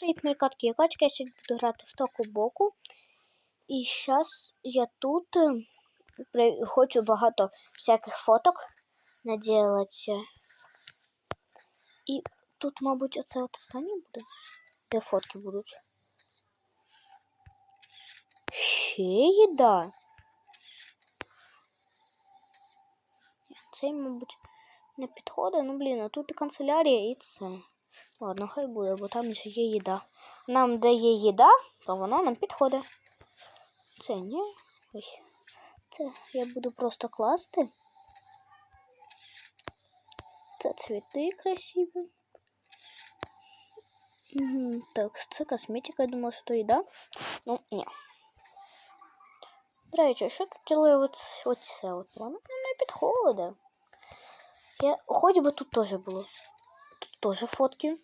Привіт, мої катки і качки. Я сьогодні буду грати в току боку. І зараз я тут е, хочу багато всяких фоток наділати. І тут, мабуть, оце от останнє буде. Де фотки будуть? Ще їда. Цей, мабуть, не підходить. Ну, блін, а тут і канцелярія, і це. Ладно, хай буде, бо там ще є їда. Нам де є їда, то воно нам підходить. Це ні. Ой. Це я буду просто класти. Це цвіти красиві. Так, це косметика, я думала, що їда. Ну, ні. До речі, що тут от, от от? Воно не підходить. Я, хоч би тут теж було. Тут теж фотки.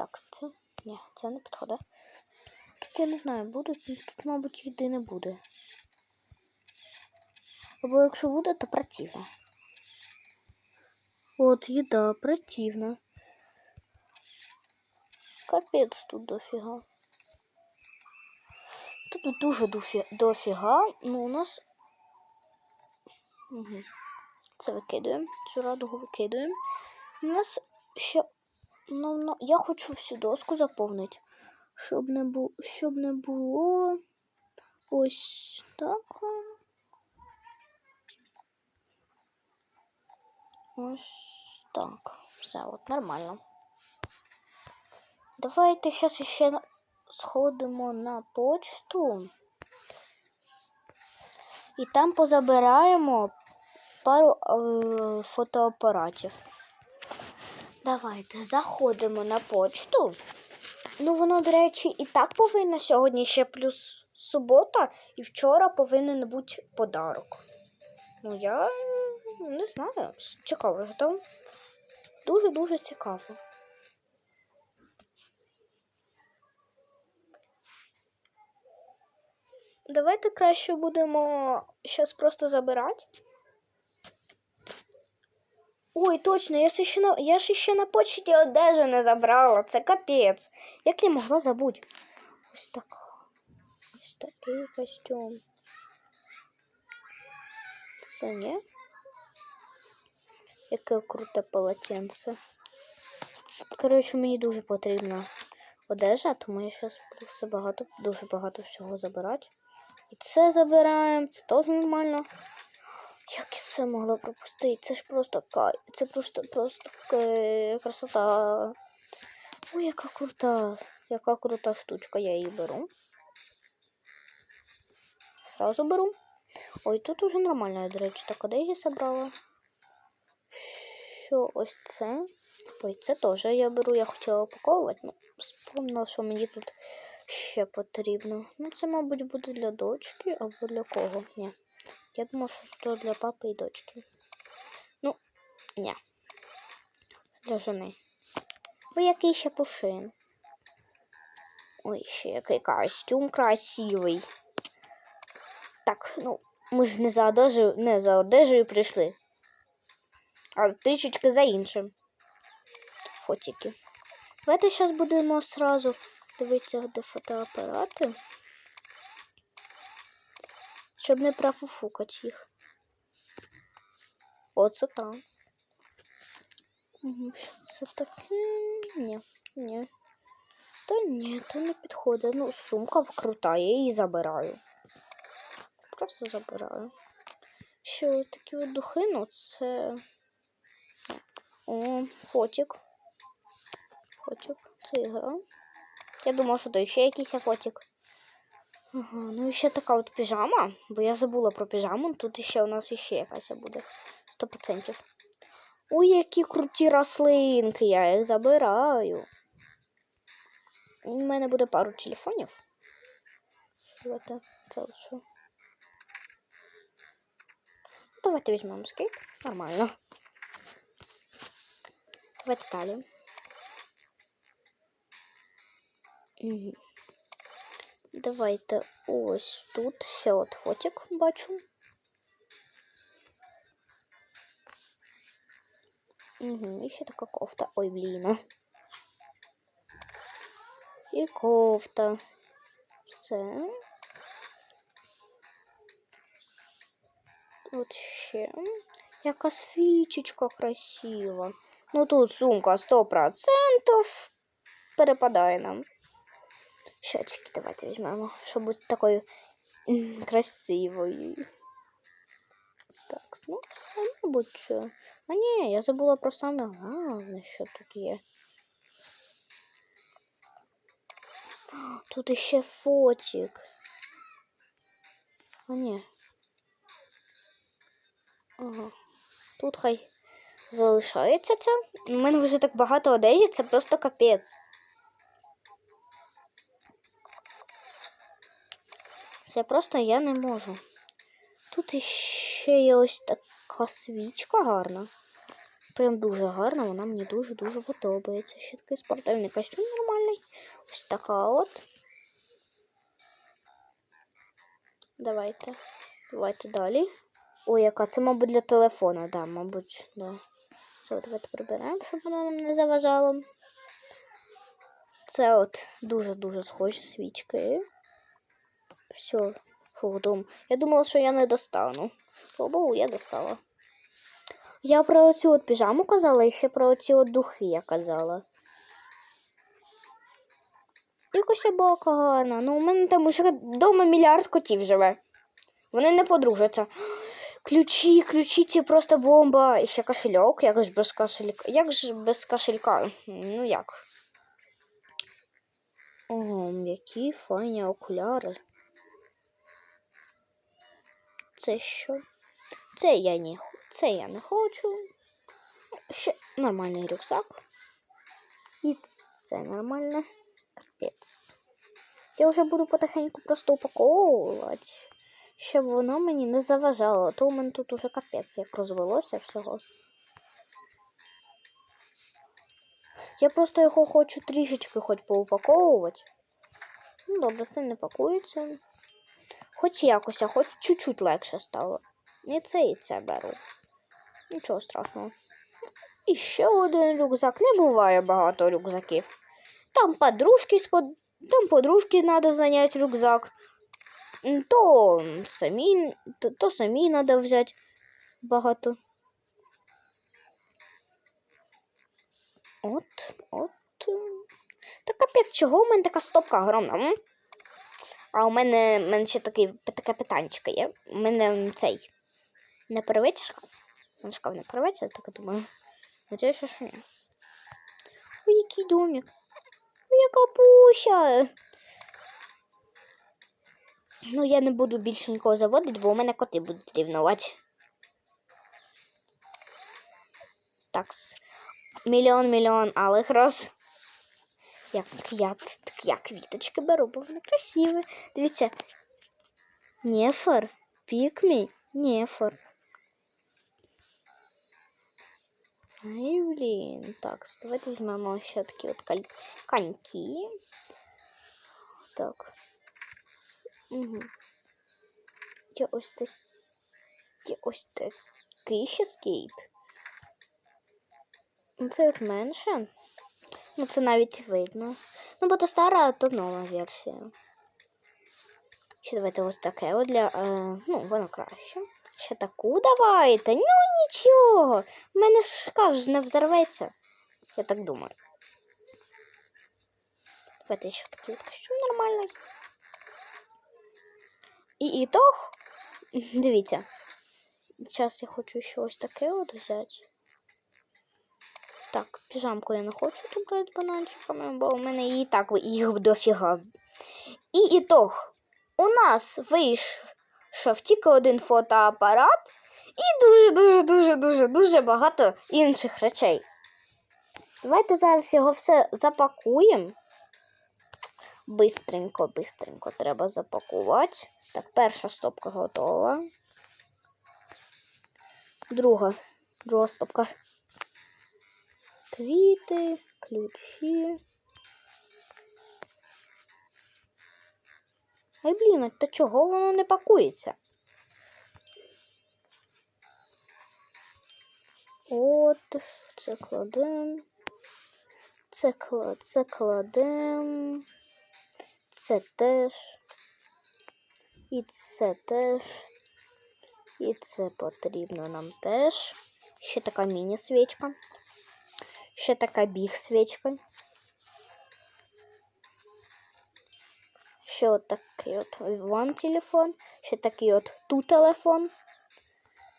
Так, це. Ні, це не підходить. Тут я не знаю, ну, тут, мабуть, їди не буде. Або якщо буде, то противно. От, їда, противно. Капець тут дофіга. Тут дуже дофі- дофіга, ну у нас. Угу. Це викидуємо, цю радугу викидуємо. У нас ще Ну, ну, я хочу всю доску заповнити, щоб не було, щоб не було ось так. Ось так. Все, от нормально. Давайте зараз ще сходимо на почту. І там позабираємо пару е, фотоапаратів. Давайте заходимо на почту. Ну, воно, до речі, і так повинно сьогодні ще плюс субота, і вчора повинен бути подарок. Ну, я не знаю. Цікаво, там дуже-дуже цікаво. Давайте краще будемо зараз просто забирати. Ой, точно, я ж ще на я ж ще на почті одежу не забрала. Це капець. Як я могла забути? Ось так. Ось такий костюм. Це ні? Яке круте полотенце. Коротше, мені дуже потрібна одежа, тому я зараз буду багато, дуже багато всього забирати. І це забираємо, це теж нормально. Як я це могла пропустити? Це ж просто кай. Це просто просто е, красота. Ой, яка крута, яка крута штучка, я її беру. Сразу беру. Ой, тут уже нормально, до речі, так одежі забрала. Що ось це? Ой, це теж я беру, я хотіла упаковувати, ну, вспомнила, що мені тут ще потрібно. Ну, це, мабуть, буде для дочки або для кого? Ні. Я що це для папи і дочки. Ну, ні. Для жени. Ой, який ще пушин. Ой, ще який костюм красивий. Так, ну, ми ж не за одежею, не за одежею прийшли. А трішечки за іншим. Фотики. Давайте зараз будемо сразу дивитися, де фотоапарати щоб не профуфукати їх. Оце. Угу, що це таке? Ні, ні. Та ні, то не підходить. Ну, сумка крута, я її забираю. Просто забираю. Ще такі от духи, ну це. О, фотик. Фотик. Це ігра. Я думала, що то ще якийсь фотик. Ага, ну і ще така от піжама, бо я забула про піжаму. Тут ще у нас іще якась буде. 100%. Ой, які круті рослинки, я їх забираю. У мене буде пару телефонів. Давайте це що. Давайте візьмемо скейт. Нормально. Давайте далі. Давайте ось тут ще от фотик бачу. Угу, і ще така кофта. Ой, блін. І кофта. Все. От ще. Яка свічечка красива. Ну тут сумка 100% перепадає нам. Щечки давайте візьмемо, щоб бути такою красивою. Так, ну все, мабуть, що. А ні, я забула про саме головне, що тут є. Тут іще фотик. А ні. Ага. Тут хай залишається це. У мене вже так багато одежі, це просто капець. Це просто я не можу. Тут іще є ось така свічка гарна. Прям дуже гарна, вона мені дуже-дуже подобається. Ще такий спортивний костюм нормальний. Ось така от. Давайте. Давайте далі. Ой, яка це, мабуть, для телефона, да, мабуть, да. Це давайте приберемо, щоб воно нам не заважало. Це от дуже-дуже схожі свічки. Все, дум. Я думала, що я не достану. Бо я достала. Я про оцю от піжаму казала і ще про оці от духи я казала. Якось була гарна. Ну, у мене там уже вдома мільярд котів живе. Вони не подружаться. Ключі, ключі, це просто бомба. І ще кошельок, як ж без кошелька. Як ж без кошелька? Ну як? О, які файні окуляри. Це що? Це я не, це я не хочу. Ще нормальний рюкзак. І це нормально. Капець. Я вже буду потихеньку просто упаковувати, щоб воно мені не заважало. То у мене тут уже капець як розвелося всього. Я просто його хочу трішечки хоч поупаковувати. Ну, добре, це не пакується. Хоч якось, а хоч чуть-чуть легше стало. І це, і це беру. Нічого страшного. І ще один рюкзак. Не буває багато рюкзаків. Там подружки там подружки треба зайняти рюкзак. То самі, то, то самі треба взяти багато. От, от. Та капець, чого у мене така стопка огромна? М? А у мене, у мене ще такий, таке питанечко є. У мене цей не переветься шкаф? Мене шкаф не переветься, я так думаю. Надіюся, що ні. Ой, який домик. Ой, яка пуся. Ну, я не буду більше нікого заводити, бо у мене коти будуть рівнувати. Так, мільйон мільйон алих роз. Як я, так я квіточки беру, бо вони красиві. Дивіться. Нефор, пікмі, нефор. Ай, блін. Так, давайте візьмемо ще такі от коньки. Так. Угу. Є ось так. Є ось такий ще скейт. Ну, Це от менше. Ну, це навіть видно. Ну, бо то стара, то нова версія. Ще давайте ось таке от для. Е, ну, воно краще. Ще таку давайте. Ну нічого. У мене шкаф ж не взорветься. Я так думаю. Давайте ще такий костюм нормальний. І ітог. Дивіться. Зараз я хочу ще ось таке от взяти. Так, піжамку я не хочу тут брати бананчиками, бо у мене і так їх дофіга. І ітог. У нас вийшов тільки один фотоапарат і дуже-дуже-дуже-дуже-дуже багато інших речей. Давайте зараз його все запакуємо. Бистренько, бистренько треба запакувати. Так, перша стопка готова. Друга, друга стопка. Квіти, ключі. Ай, блін, а то чого воно не пакується? От, це кладемо. Це, кла- це кладем. Це теж. І це теж. І це потрібно нам теж. Ще така міні-свічка. Ще така біг-свічка. Ще от такий от ван телефон. Ще такий от ту телефон.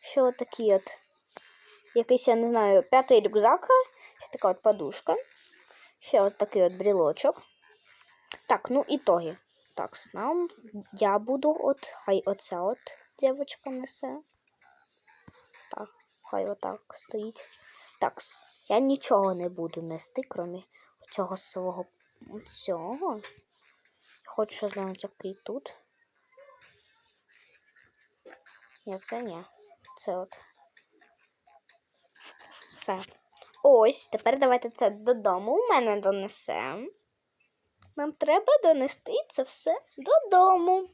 Ще от такий от якийсь, я не знаю, п'ятий рюкзак. Ще така от подушка. Ще от такий от брілочок. Так, ну ітоги. Так, нам я буду от, хай оця от дівчинка несе. Так, хай отак стоїть. Так, с- я нічого не буду нести, крім цього свого цього. Хочу глянути, який тут. Ні, це ні. Це от. Все. Ось, тепер давайте це додому у мене донесемо. Нам треба донести це все додому.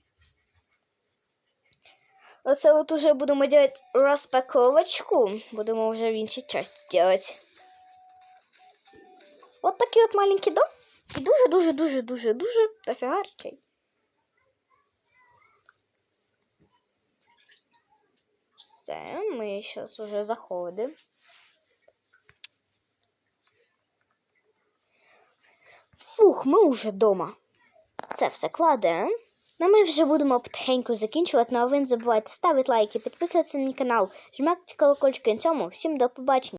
Оце от уже будемо робити розпаковочку. Будемо вже в іншій часті робити. От такий от маленький дом. І дуже-дуже-дуже-дуже-дуже дофігарчий. Все, ми зараз вже заходимо. Фух, ми вже вдома. Це все кладемо. Ну, ми вже будемо потихеньку закінчувати. Ну а ви не забувайте ставити лайки, підписуватися на мій канал, жмакати колокольчики на цьому. Всім до побачення.